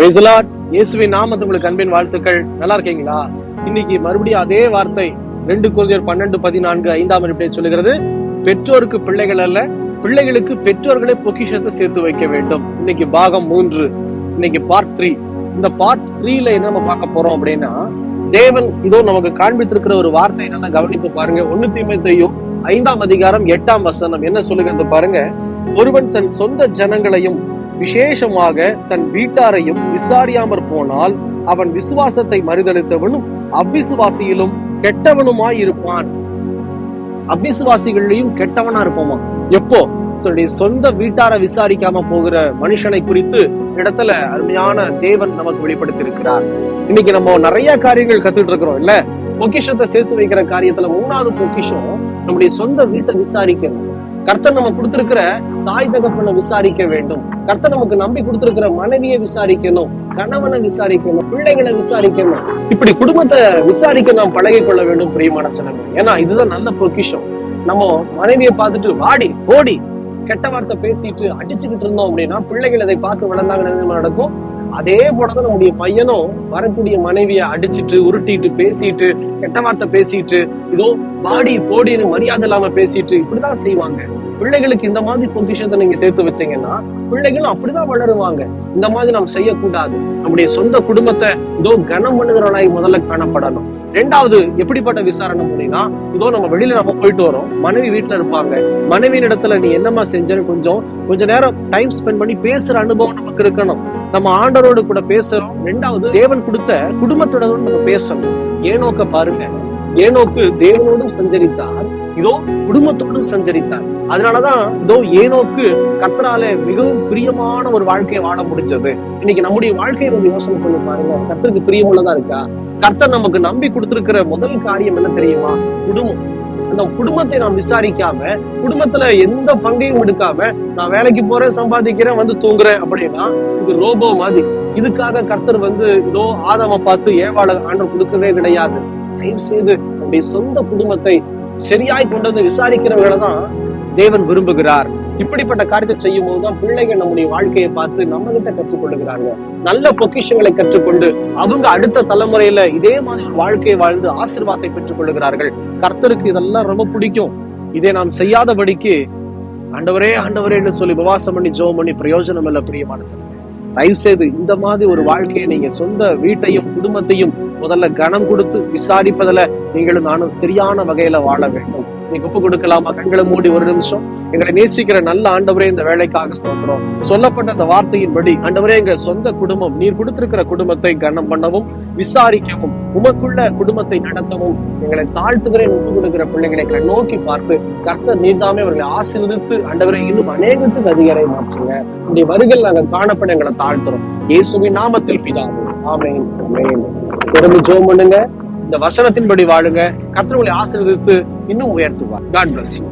இயேசுவின் நாமத்து உங்களுக்கு அன்பின் வாழ்த்துக்கள். நல்லா இருக்கீங்களா? இன்னைக்கு மறுபடியும் அதே வார்த்தை ரெண்டு குழந்தையர் பன்னெண்டு பதினான்கு ஐந்தாம் அறிவிப்பை சொல்லுகிறது. பெற்றோருக்கு பிள்ளைகள் அல்ல பிள்ளைகளுக்கு பெற்றோர்களே பொக்கிஷத்தை சேர்த்து வைக்க வேண்டும். இன்னைக்கு பாகம் மூன்று இன்னைக்கு பார்ட் த்ரீ இந்த பார்ட் த்ரீல என்ன நம்ம பார்க்க போறோம் அப்படின்னா தேவன் இதோ நமக்கு காண்பித்திருக்கிற ஒரு வார்த்தை என்னன்னா கவனித்து பாருங்க. ஒண்ணு தீமைத்தையும் ஐந்தாம் அதிகாரம் எட்டாம் வசனம் என்ன சொல்லுகிறது பாருங்க. ஒருவன் தன் சொந்த ஜனங்களையும் விசேஷமாக தன் வீட்டாரையும் விசாரியாமற் போனால் அவன் விசுவாசத்தை மறுதளித்தவனும் அவ்விசுவாசியிலும் கெட்டவனுமாய் இருப்பான் அவ்விசுவாசிகளையும் கெட்டவனா இருப்போமா? எப்போ? தன்னுடைய சொந்த வீட்டார விசாரிக்காம போகிற மனுஷனை குறித்து இடத்துல அருமையான தேவன் நமக்கு வெளிப்படுத்தி இருக்கிறார் இன்னைக்கு நம்ம நிறைய காரியங்கள் கத்துட்டு இருக்கிறோம் இல்ல? பொக்கிஷத்தை சேர்த்து வைக்கிற காரியத்துல மூணாவது பொக்கிஷம் நம்முடைய சொந்த வீட்டை விசாரிக்கணும் கர்த்தர் நம்ம கொடுத்திருக்கிற தாய் தகப்பனை விசாரிக்க வேண்டும். கர்த்தர் நமக்கு நம்பி கொடுத்திருக்கிற மனைவியை விசாரிக்கணும் கணவனை விசாரிக்கணும் பிள்ளைகளை விசாரிக்கணும். இப்படி குடும்பத்தை விசாரிக்க நாம் பழகி கொள்ள வேண்டும் பிரியமான ஜனங்கள் ஏன்னா இதுதான் நல்ல பொக்கிஷம். நம்ம மனைவியை பார்த்துட்டு வாடி ஓடி கெட்ட வார்த்தை பேசிட்டு அடிச்சுக்கிட்டு இருந்தோம் அப்படின்னா பிள்ளைகள் அதை பார்த்து வளர்ந்தாங்க நடக்கும்? அதே போலதான் நம்முடைய பையனும் வரக்கூடிய மனைவியை அடிச்சிட்டு உருட்டிட்டு பேசிட்டு கெட்ட வார்த்தை பேசிட்டு இதோ பாடி போடின்னு மரியாதை இல்லாம பேசிட்டு இப்படிதான் செய்வாங்க. பிள்ளைகளுக்கு இந்த மாதிரி பொக்கிஷத்தை நீங்க சேர்த்து வச்சீங்கன்னா பிள்ளைகளும் அப்படிதான் வளருவாங்க. இந்த மாதிரி நாம் செய்யக்கூடாது. நம்முடைய சொந்த குடும்பத்தை இதோ கனம் பண்ணுகிறவனாய் முதல்ல காணப்படணும். ரெண்டாவது எப்படிப்பட்ட விசாரணை அப்படின்னா இதோ நம்ம வெளியில நம்ம போயிட்டு வரோம். மனைவி வீட்டுல இருப்பாங்க. மனைவியின் இடத்துல நீ என்னம்மா செஞ்சேன்னு கொஞ்சம் கொஞ்ச நேரம் டைம் ஸ்பெண்ட் பண்ணி பேசுற அனுபவம் நமக்கு இருக்கணும். நம்ம ஆண்டவரோடு கூட பேசுறோம். ரெண்டாவது தேவன் கொடுத்த குடும்பத்தோட நம்ம பேசணும். ஏனோக்க பாருங்க ஏனோக்கு தேவனோடும் சஞ்சரித்தார் இதோ குடும்பத்தோடும் சஞ்சரித்தார். அதனாலதான் இதோ ஏனோக்கு கத்தரால மிகவும் பிரியமான ஒரு வாழ்க்கையை வாழ முடிஞ்சது. இன்னைக்கு நம்முடைய வாழ்க்கையை வந்து யோசனை பண்ணி பாருங்க. கத்தருக்கு பிரியமுள்ளதா இருக்கா? கர்த்தர் நமக்கு நம்பி கொடுத்திருக்கிற முதல் காரியம் என்ன தெரியுமா? குடும்பம். அந்த குடும்பத்தை நாம் விசாரிக்காம குடும்பத்துல எந்த பங்கையும் எடுக்காம நான் வேலைக்கு போறேன் சம்பாதிக்கிறேன் வந்து தூங்குறேன் அப்படின்னா இது ரோபோ மாதிரி. இதுக்காக கர்த்தர் வந்து இதோ ஆதாம பார்த்து ஏவாள ஆண்டவர் கொடுக்கவே கிடையாது. தயவு செய்து நம்முடைய சொந்த குடும்பத்தை சரியாய் கொண்டு வந்து விசாரிக்கிறவர்களை தான் தேவன் விரும்புகிறார். இப்படிப்பட்ட காரியத்தை செய்யும் போதுதான் பிள்ளைகள் நம்முடைய வாழ்க்கையை பார்த்து நம்ம கிட்ட கற்றுக்கொள்ளுகிறாங்க நல்ல பொக்கிஷங்களை கற்றுக்கொண்டு அவங்க அடுத்த தலைமுறையில இதே மாதிரி வாழ்க்கையை வாழ்ந்து ஆசிர்வாதத்தை பெற்றுக் கொள்ளுகிறார்கள் கர்த்தருக்கு இதெல்லாம் ரொம்ப பிடிக்கும். இதை நாம் செய்யாதபடிக்கு ஆண்டவரே ஆண்டவரேன்னு சொல்லி உபவாசம் பண்ணி ஜோம் பண்ணி பிரயோஜனம் இல்ல பிரியமானது தயவு செய்து இந்த மாதிரி ஒரு வாழ்க்கையை நீங்க சொந்த வீட்டையும் குடும்பத்தையும் முதல்ல கனம் கொடுத்து விசாரிப்பதுல நீங்களும் நானும் சரியான வகையில வாழ வேண்டும். நீ ஒப்பு கொடுக்கலாமா? கண்களை மூடி ஒரு நிமிஷம். எங்களை நேசிக்கிற நல்ல ஆண்டவரே இந்த வேலைக்காக சொல்றோம் சொல்லப்பட்ட அந்த வார்த்தையின்படி ஆண்டவரே எங்க சொந்த குடும்பம் நீர் கொடுத்திருக்கிற குடும்பத்தை கனம் பண்ணவும் விசாரிக்கவும் உமக்குள்ள குடும்பத்தை நடத்தவும் எங்களை தாழ்த்துகிறேன் ஒப்பு கொடுக்கிற பிள்ளைகளை நோக்கி பார்த்து கர்த்தர் நீர்தாமே அவர்களை ஆசீர்வதித்து ஆண்டவரை இன்னும் அநேகத்துக்கு அதிகாரை மாற்றுங்க. உடைய வருகையில் நாங்கள் காணப்பட எங்களை தாழ்த்துறோம். இயேசுவின் நாமத்தில் பிதாவும் ஆமேன் ஆமேன். தொடர்ந்து ஜோம் பண்ணுங்க. இந்த வசனத்தின்படி வாழுங்க. கர்த்தர் உங்களை ஆசீர்வதித்து இன்னும் உயர்த்துவார். God bless you